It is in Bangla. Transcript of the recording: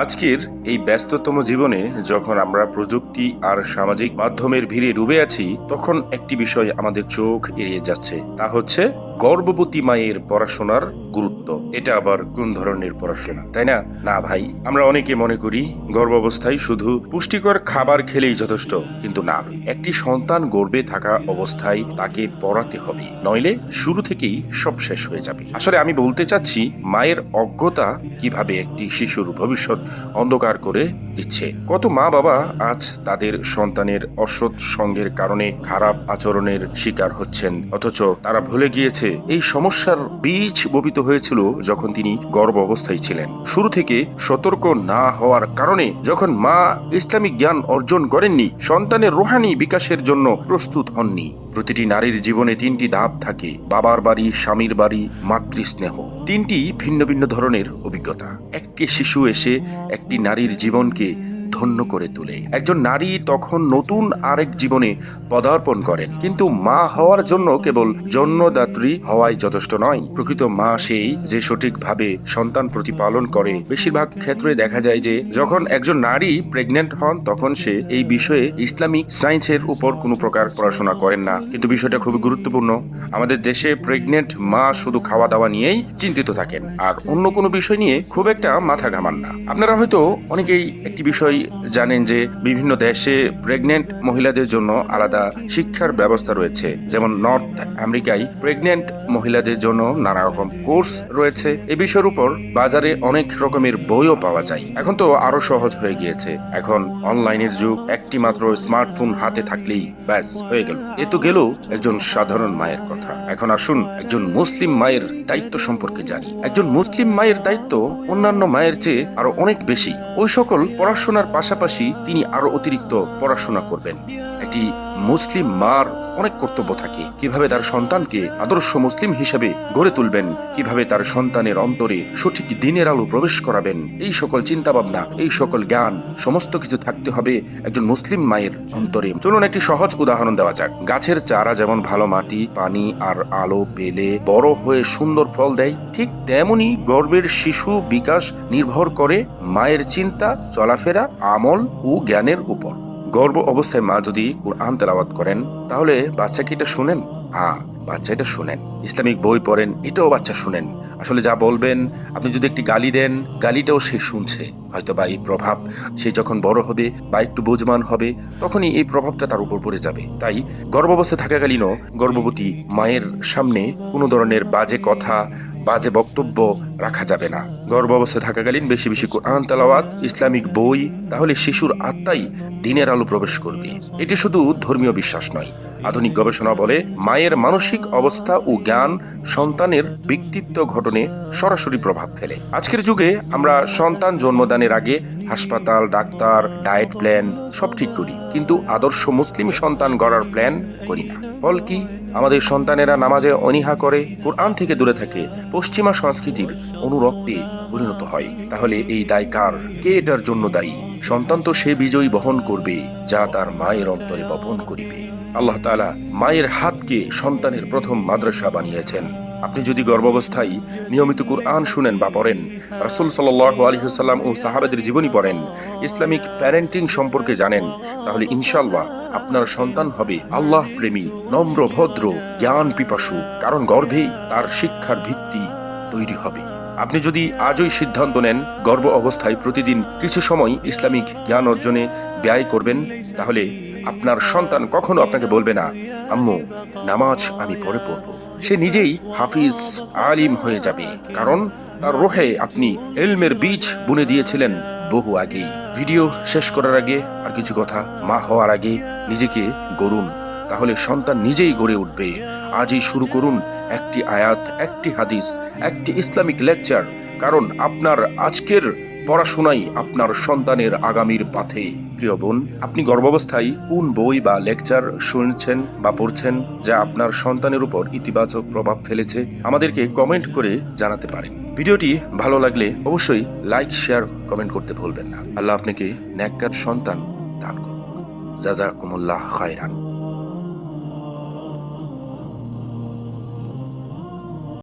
আজকের এই ব্যস্ততম জীবনে যখন আমরা প্রযুক্তি আর সামাজিক মাধ্যমের ভিড়ে ডুবে আছি, তখন একটি বিষয় আমাদের চোখ এড়িয়ে যাচ্ছে। তা হচ্ছে গর্ভবতী মায়ের পড়াশোনার গুরুত্ব। এটা আবার কোন ধরনের পড়াশোনা? তাই না? না ভাই, আমরা অনেকে মনে করি গর্ভাবস্থায় শুধু পুষ্টিকর খাবার খেলেই যথেষ্ট, কিন্তু না একটি সন্তান গর্বে থাকা অবস্থায় তাকে পড়াতে হবে, নইলে শুরু থেকেই সব শেষ হয়ে যাবে। আসলে আমি বলতে চাচ্ছি, মায়ের অজ্ঞতা কীভাবে একটি শিশুর ভবিষ্যৎ অন্ধকার করে দিচ্ছে। কত মা বাবা আজ তাদের সন্তানের অসৎ সঙ্গের কারণে খারাপ আচরণের শিকার হচ্ছেন। অথচ তারা ভুলে গিয়েছে, এই সমস্যার বীজ বপিত হয়েছিল যখন তিনি গর্ভ অবস্থায় ছিলেন। শুরু থেকে সতর্ক না হওয়ার কারণে যখন মা ইসলামিক জ্ঞান অর্জন করেননি, সন্তানের রোহানি বিকাশের জন্য প্রস্তুত হননি। প্রতিটি নারীর জীবনে তিনটি ধাপ থাকে, বাবার বাড়ি, স্বামীর বাড়ি, মাতৃস্নেহ। তিনটি ভিন্ন ভিন্ন ধরনের অভিজ্ঞতা। একটি শিশু এসে একটি নারীর জীবনকে ধন্য করে তোলে। একজন নারী তখন নতুন আরেক জীবনে পদার্পণ করেন, কিন্তু মা হওয়ার জন্য কেবল জন্মদাত্রী হওয়াই যথেষ্ট নয়। প্রকৃত মা সেই যে সঠিকভাবে সন্তান প্রতিপালন করে। বেশিরভাগ ক্ষেত্রে দেখা যায় যে, যখন একজন নারী প্রেগনেন্ট হন, তখন সে এই বিষয়ে ইসলামিক সায়েন্সের উপর কোনো প্রকার পড়াশোনা করেন না। কিন্তু বিষয়টা খুবই গুরুত্বপূর্ণ। আমাদের দেশে প্রেগনেন্ট মা শুধু খাওয়া দাওয়া নিয়েই চিন্তিত থাকেন, আর অন্য কোনো বিষয় নিয়ে খুব একটা মাথা ঘামান না। আপনারা হয়তো অনেকেই একটি বিষয় জানেন যে বিভিন্ন দেশে প্রেগনেন্ট মহিলাদের জন্য আলাদা শিক্ষার ব্যবস্থা রয়েছে। যেমন নর্থ আমেরিকায় প্রেগনেন্ট মহিলাদের জন্য নানা রকম কোর্স রয়েছে। এ বিষয়ের উপর বাজারে অনেক রকমের বইও পাওয়া যায়। এখন তো আরও সহজ হয়ে গিয়েছে। এখন অনলাইনের যুগ একটি মাত্র স্মার্টফোন হাতে থাকলেই ব্যাস, হয়ে গেল। এ তো গেল একজন সাধারণ মায়ের কথা। এখন আসুন একজন মুসলিম মায়ের দায়িত্ব সম্পর্কে জানি। একজন মুসলিম মায়ের দায়িত্ব অন্যান্য মায়ের চেয়ে আরও অনেক বেশি। ওই সকল পড়াশোনার পাশাপাশি তিনি আরও অতিরিক্ত পড়াশোনা করবেন। একটি মুসলিম মার অনেক কর্তব্য থাকে। কীভাবে তার সন্তানকে আদর্শ মুসলিম হিসেবে গড়ে তুলবেন, কীভাবে তার সন্তানের অন্তরে সঠিক দিনের আলো প্রবেশ করাবেন, এই সকল চিন্তা ভাবনা এই সকল জ্ঞান, সমস্ত কিছু থাকতে হবে একজন মুসলিম মায়ের অন্তরে। চলুন একটি সহজ উদাহরণ দেওয়া যাক। গাছের চারা যেমন ভালো মাটি, পানি আর আলো পেলে বড় হয়ে সুন্দর ফল দেয়, ঠিক তেমনি গর্বের শিশু বিকাশ নির্ভর করে, মায়ের চিন্তা, চলাফেরা আমল ও জ্ঞানের উপর। গর্ব অবস্থায় মা যদি কোরআন তেলাওয়াত করেন, তাহলে বাচ্চা কি এটা শুনেন। হ্যাঁ বাচ্চা এটা শুনেন। ইসলামিক বই পড়েন, এটাও বাচ্চা শুনেন। আসলে যা বলবেন, আপনি যদি একটি গালি দেন, গালিটাও সে শুনছে। হয়তো বা এই প্রভাব সে যখন বড় হবে বা একটু বোঝমান হবে, তখনই এই প্রভাবটা তার উপর পড়ে যাবে। তাই গর্ভাবস্থা থাকাকালীনও গর্ভবতী মায়ের সামনে কোনো ধরনের বাজে কথা, বাজে বক্তব্য রাখা যাবে না। গর্ভাবস্থায় থাকাকালীন বেশি বেশি কোরআন, তালাওয়াত, ইসলামিক বই, তাহলে শিশুর আত্মাই দিনের আলো প্রবেশ করবে। এটি শুধু ধর্মীয় বিশ্বাস নয়। আধুনিক গবেষণা বলে মায়ের মানসিক অবস্থা ও জ্ঞান সন্তানের ব্যক্তিত্ব ঘটনে সরাসরি প্রভাব ফেলে। আজকের যুগে আমরা সন্তান জন্মদানের আগে হাসপাতাল, ডাক্তার, ডায়েট প্ল্যান সব ঠিক করি, কিন্তু আদর্শ মুসলিম সন্তান গড়ার প্ল্যান করি না। ফল কি? আমাদের সন্তানেরা নামাজে অনীহা করে, কোরআন থেকে দূরে থাকে, পশ্চিমা সংস্কৃতির অনুরক্তে পরিণত হয়। তাহলে এই দায় কার? কে এটার জন্য দায়ী? সন্তান তো সে বিজয় বহন করবে, যা তার মায়ের অন্তরে বপন করিবে। আল্লাহ তালা মায়ের হাতকে সন্তানের প্রথম মাদ্রাসা বানিয়েছেন। আপনি যদি গর্ভাবস্থায় নিয়মিত কুরআন শুনেন বা পড়েন, রাসূল ওয়াসাল্লাম ও সাহাবাদের জীবনী পড়েন, ইসলামিক প্যারেন্টিং সম্পর্কে জানেন, তাহলে ইনশাল্লাহ আপনার সন্তান হবে আল্লাহ প্রেমী নম্র, ভদ্র, জ্ঞান পিপাসু, কারণ গর্ভেই তার শিক্ষার ভিত্তি তৈরি হবে। আপনি যদি আজই সিদ্ধান্ত নেন গর্ব অবস্থায় প্রতিদিন কিছু সময় ইসলামিক জ্ঞান অর্জনে ব্যয় করবেন, তাহলে আপনার সন্তান কখনো আপনাকে বলবে না, আম্মু, নামাজ আমি পরে পড়ব। সে নিজেই হাফিজ, আলিম হয়ে যাবে, কারণ তার রোহে আপনি এলমের বীজ বুনে দিয়েছিলেন বহু আগেই। ভিডিও শেষ করার আগে আর কিছু কথা মা হওয়ার আগে নিজেকে গড়ুন। তাহলে সন্তান নিজেই গড়ে উঠবে। আজই শুরু করুন একটি আয়াত, একটি হাদিস, একটি ইসলামিক লেকচার, কারণ আপনার আজকের পড়াশোনাই আপনার সন্তানের আগামীর পাথে। প্রিয় বোন, আপনি গর্ভাবস্থায় কোন বই বা লেকচার শুনছেন বা পড়ছেন যা আপনার সন্তানের উপর ইতিবাচক প্রভাব ফেলেছে, আমাদেরকে কমেন্ট করে জানাতে পারেন। ভিডিওটি ভালো লাগলে অবশ্যই লাইক, শেয়ার, কমেন্ট করতে ভুলবেন না। আল্লাহ আপনাকে ন্যাক্কার সন্তান দান করুন। জাজা কুমুল্লাহ খায়রান।